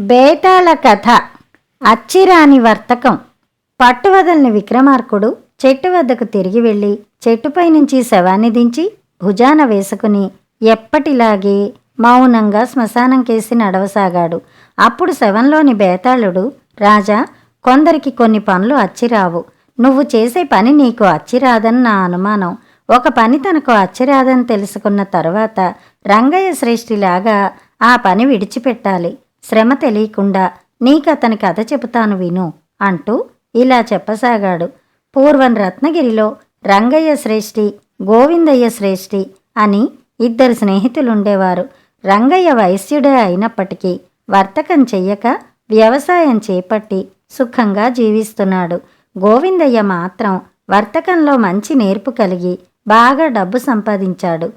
బేతాళ కథ అచ్చిరాని వర్తకం. పట్టువదలని విక్రమార్కుడు చెట్టు వద్దకు తిరిగి వెళ్ళి చెట్టుపై నుంచి శవాన్ని దించి భుజాన వేసుకుని ఎప్పటిలాగే మౌనంగా శ్మశానం కేసి నడవసాగాడు. అప్పుడు శవంలోని బేతాళుడు రాజా కొందరికి కొన్ని పనులు అచ్చిరావు. నువ్వు చేసే పని నీకు అచ్చిరాదని నా అనుమానం. ఒక పని తనకు అచ్చిరాదని తెలుసుకున్న తర్వాత రంగయ్య శ్రేష్ఠిలాగా ఆ పని విడిచిపెట్టాలి. శ్రమ తెలియకుండా నీకతని కథ చెబుతాను విను అంటూ ఇలా చెప్పసాగాడు. పూర్వం రత్నగిరిలో రంగయ్య శ్రేష్ఠి గోవిందయ్య శ్రేష్ఠి అని ఇద్దరు స్నేహితులుండేవారు. రంగయ్య వైశ్యుడే అయినప్పటికీ వర్తకం చెయ్యక వ్యవసాయం చేపట్టి సుఖంగా జీవిస్తున్నాడు. గోవిందయ్య మాత్రం వర్తకంలో మంచి నేర్పు కలిగి బాగా డబ్బు సంపాదించాడు.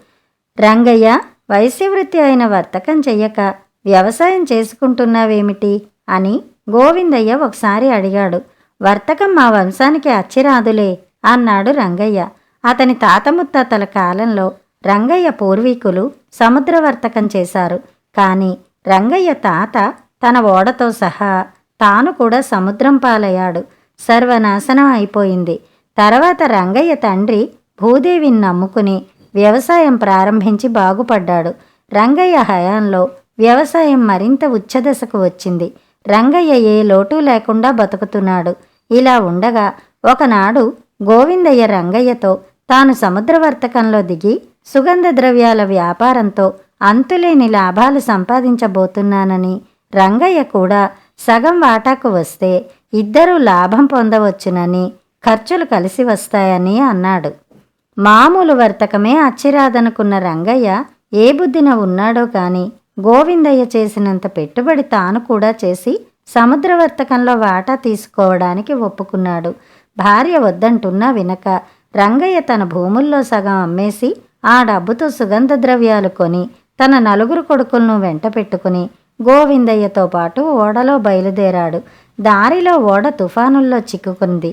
రంగయ్య వైశ్యవృత్తి అయిన వర్తకం చెయ్యక వ్యవసాయం చేసుకుంటున్నావేమిటి? అని గోవిందయ్య ఒకసారి అడిగాడు. వర్తకం మా వంశానికి అచ్చిరాదులే అన్నాడు రంగయ్య. అతని తాత ముత్తాతల కాలంలో రంగయ్య పూర్వీకులు సముద్ర వర్తకం చేశారు. కానీ రంగయ్య తాత తన ఓడతో సహా తాను కూడా సముద్రం పాలయ్యాడు. సర్వనాశనం అయిపోయింది. తర్వాత రంగయ్య తండ్రి భూదేవిని నమ్ముకుని వ్యవసాయం ప్రారంభించి బాగుపడ్డాడు. రంగయ్య హయాంలో వ్యవసాయం మరింత ఉచ్చదశకు వచ్చింది. రంగయ్య ఏ లోటు లేకుండా బతుకుతున్నాడు. ఇలా ఉండగా ఒకనాడు గోవిందయ్య రంగయ్యతో తాను సముద్ర వర్తకంలో దిగి సుగంధ ద్రవ్యాల వ్యాపారంతో అంతులేని లాభాలు సంపాదించబోతున్నానని రంగయ్య కూడా సగం వాటాకు వస్తే ఇద్దరూ లాభం పొందవచ్చునని ఖర్చులు కలిసి వస్తాయని అన్నాడు. మామూలు వర్తకమే అచ్చిరాదనుకున్న రంగయ్య ఏ బుద్ధిన ఉన్నాడో కాని గోవిందయ్య చేసినంత పెట్టుబడి తాను కూడా చేసి సముద్ర వర్తకంలో వాటా తీసుకోవడానికి ఒప్పుకున్నాడు. భార్య వద్దంటున్నా వినక రంగయ్య తన భూముల్లో సగం అమ్మేసి ఆ డబ్బుతో సుగంధ ద్రవ్యాలు కొని తన నలుగురు కొడుకులను వెంట పెట్టుకుని గోవిందయ్యతో పాటు ఓడలో బయలుదేరాడు. దారిలో ఓడ తుఫానుల్లో చిక్కుకుంది.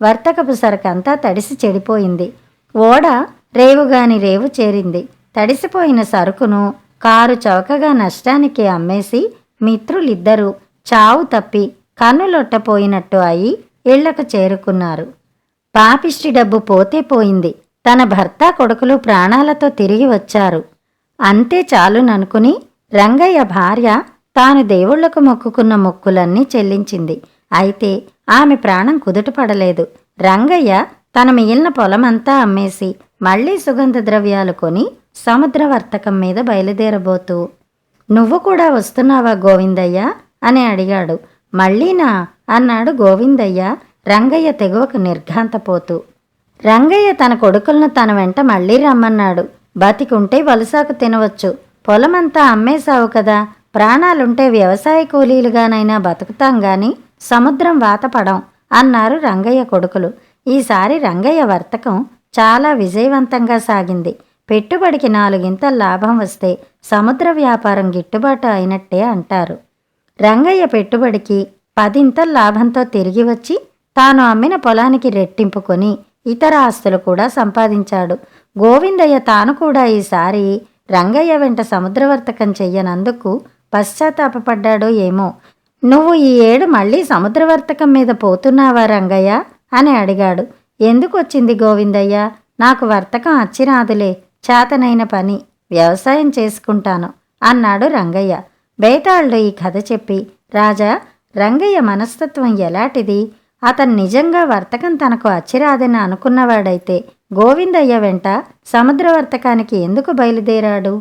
వర్తకపు సరుకంతా తడిసి చెడిపోయింది. ఓడ రేవుగాని రేవు చేరింది. తడిసిపోయిన సరుకును కారు చౌకగా నష్టానికి అమ్మేసి మిత్రులిద్దరూ చావు తప్పి కన్నులొట్టపోయినట్టు అయి ఇళ్ళకు చేరుకున్నారు. పాపిష్టి డబ్బు పోతే పోయింది. తన భర్త కొడుకులు ప్రాణాలతో తిరిగి వచ్చారు. అంతే చాలుననుకుని రంగయ్య భార్య తాను దేవుళ్ళకు మొక్కుకున్న మొక్కులన్నీ చెల్లించింది. అయితే ఆమె ప్రాణం కుదుటపడలేదు. రంగయ్య తన మిగిలిన పొలమంతా అమ్మేసి మళ్ళీ సుగంధ ద్రవ్యాలు కొని సముద్ర వర్తకం మీద బయలుదేరబోతూ నువ్వు కూడా వస్తున్నావా గోవిందయ్య? అని అడిగాడు. మళ్ళీనా అన్నాడు గోవిందయ్య రంగయ్య తెగువకు నిర్ఘాంతపోతూ. రంగయ్య తన కొడుకులను తన వెంట మళ్ళీ రమ్మన్నాడు. బతికుంటే వలసాకు తినవచ్చు. పొలమంతా అమ్మేశావు కదా. ప్రాణాలుంటే వ్యవసాయ కూలీలుగానైనా బతుకుతాం గాని సముద్రం వాతపడం అన్నారు రంగయ్య కొడుకులు. ఈసారి రంగయ్య వర్తకం చాలా విజయవంతంగా సాగింది. పెట్టుబడికి నాలుగింతల లాభం వస్తే సముద్ర వ్యాపారం గిట్టుబాటు అయినట్టే అంటారు. రంగయ్య పెట్టుబడికి పదింతల లాభంతో తిరిగి వచ్చి తాను అమ్మిన పొలానికి రెట్టింపుకొని ఇతర ఆస్తులు కూడా సంపాదించాడు. గోవిందయ్య తాను కూడా ఈసారి రంగయ్య వెంట సముద్రవర్తకం చెయ్యనందుకు పశ్చాత్తాపపడ్డాడో ఏమో. నువ్వు ఈ ఏడు మళ్ళీ సముద్రవర్తకం మీద పోతున్నావా రంగయ్య? అని అడిగాడు. ఎందుకు వచ్చింది గోవిందయ్య? నాకు వర్తకం అచ్చిరాదులే. చేతనైన పని. వ్యవసాయం చేసుకుంటాను. అన్నాడు రంగయ్య. బేతాళుడు ఈ కథ చెప్పి రాజా రంగయ్య మనస్తత్వం ఎలాంటిది? అతను నిజంగా వర్తకం తనకు అచ్చిరాదని అనుకున్నవాడైతే గోవిందయ్య వెంట సముద్ర వర్తకానికి ఎందుకు బయలుదేరాడు?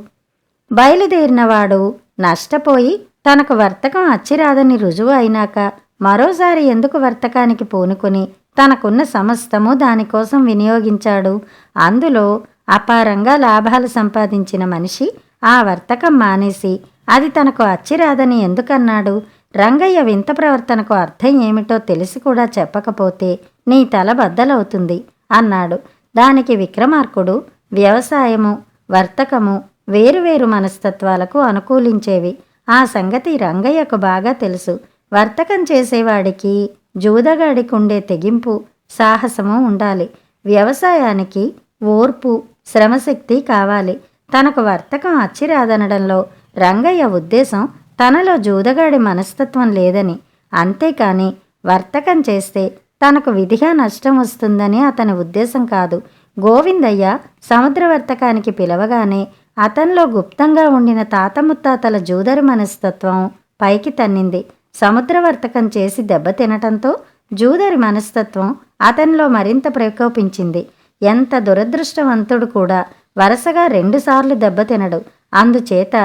బయలుదేరినవాడు నష్టపోయి తనకు వర్తకం అచ్చిరాదని రుజువు అయినాక మరోసారి ఎందుకు వర్తకానికి పూనుకొని తనకున్న సమస్తము దానికోసం వినియోగించాడు? అందులో అపారంగా లాభాలు సంపాదించిన మనిషి ఆ వర్తకం మానేసి అది తనకు అచ్చిరాదని ఎందుకన్నాడు? రంగయ్య వింత ప్రవర్తనకు అర్థం ఏమిటో తెలిసి కూడా చెప్పకపోతే నీ తల బద్దలవుతుంది అన్నాడు. దానికి విక్రమార్కుడు వ్యవసాయము వర్తకము వేరువేరు మనస్తత్వాలకు అనుకూలించేవి. ఆ సంగతి రంగయ్యకు బాగా తెలుసు. వర్తకం చేసేవాడికి జూదగాడికి ఉండే తెగింపు సాహసము ఉండాలి. వ్యవసాయానికి ఓర్పు శ్రమశక్తి కావాలి. తనకు వర్తకం అచ్చిరాదనడంలో రంగయ్య ఉద్దేశం తనలో జూదగాడి మనస్తత్వం లేదని అంతేకాని వర్తకం చేస్తే తనకు విధిగా నష్టం వస్తుందని అతని ఉద్దేశం కాదు. గోవిందయ్య సముద్ర వర్తకానికి పిలవగానే అతనిలో గుప్తంగా ఉండిన తాత ముత్తాతల జూదరు మనస్తత్వం పైకి తన్నింది. సముద్ర వర్తకం చేసి దెబ్బతినటంతో జూదరి మనస్తత్వం అతనిలో మరింత ప్రకోపించింది. ఎంత దురదృష్టవంతుడు కూడా వరుసగా రెండుసార్లు దెబ్బతినడు అందుచేత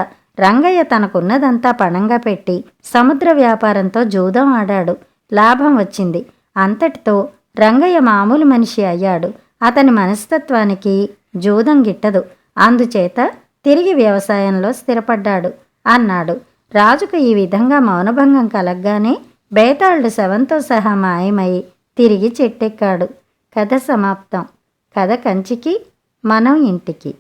రంగయ్య తనకున్నదంతా పణంగా పెట్టి సముద్ర వ్యాపారంతో జూదం ఆడాడు. లాభం వచ్చింది. అంతటితో రంగయ్య మామూలు మనిషి అయ్యాడు. అతని మనస్తత్వానికి జూదం గిట్టదు. అందుచేత తిరిగి వ్యవసాయంలో స్థిరపడ్డాడు అన్నాడు. రాజుకు ఈ విధంగా మౌనభంగం కలగ్గానే బేతాళుడు శవంతో సహా మాయమై తిరిగి చెట్టెక్కాడు. కథ సమాప్తం. కథ కంచికి మనం ఇంటికి.